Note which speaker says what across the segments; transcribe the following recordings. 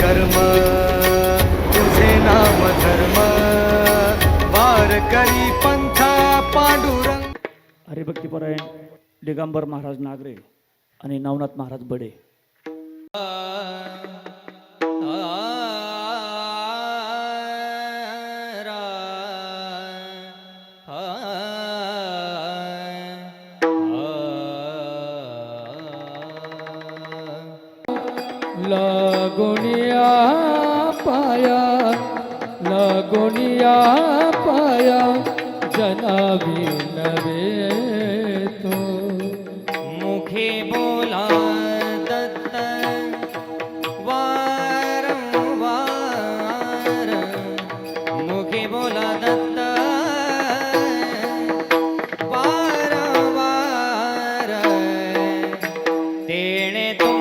Speaker 1: कर्म तुझे नाम धर्म वारकरी पंथा पांडुरंग.
Speaker 2: हरिभक्तीपरायण दिगंबर महाराज नागरे आणि नवनाथ महाराज बडे.
Speaker 3: लगुनिया पाया लगुनिया पाया जनावी नवे तो।
Speaker 4: मुखे बोला दत्त वारंवार। मुखे बोला दत्त तेणे तुम्हा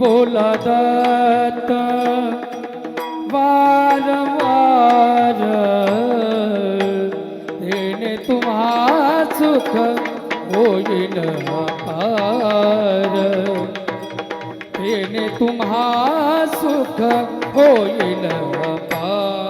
Speaker 3: बोला दाता वारंवार देणे तुम्हा सुख होईल अपार. देणे तुम्हा सुख होईल अपार.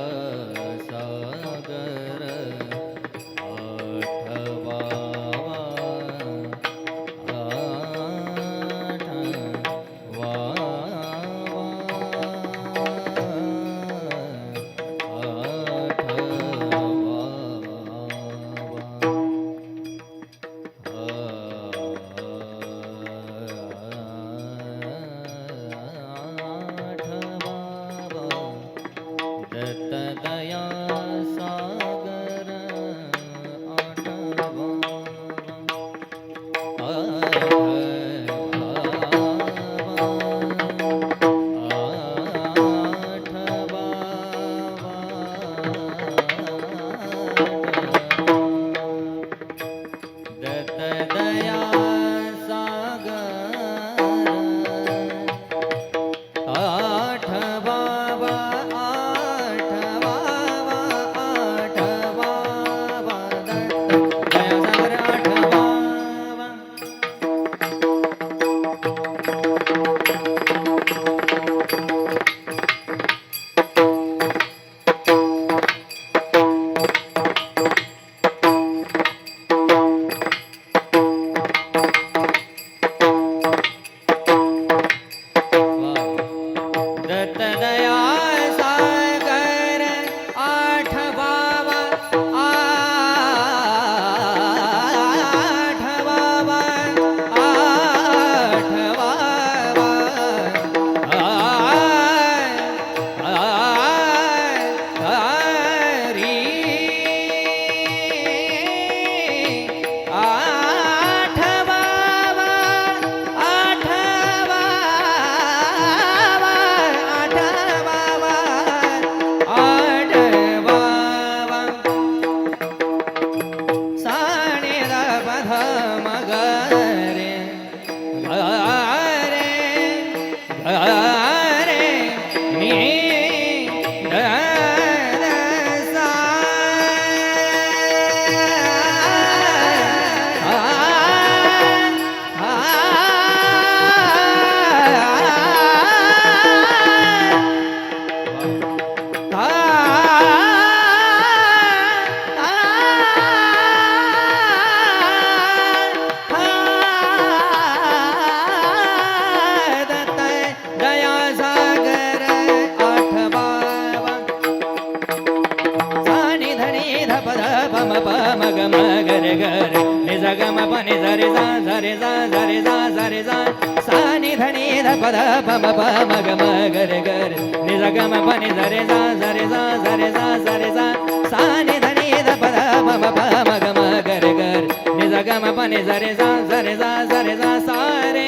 Speaker 4: 哎哎哎 పద పమ పమ గమ గరి గరి నిజ గమ పని సరి సా సరి సా సరి సా సరి సా సా నిధ నిధ పద పమ పమ గమ గరి గరి నిజ గమ పని సరి సా సరి సా సరి సా సరి సా సా నిధ నిధ పద పమ పమ గమ గరి గరి నిజ గమ పని సరి సా సరి సా సరి సా సా రే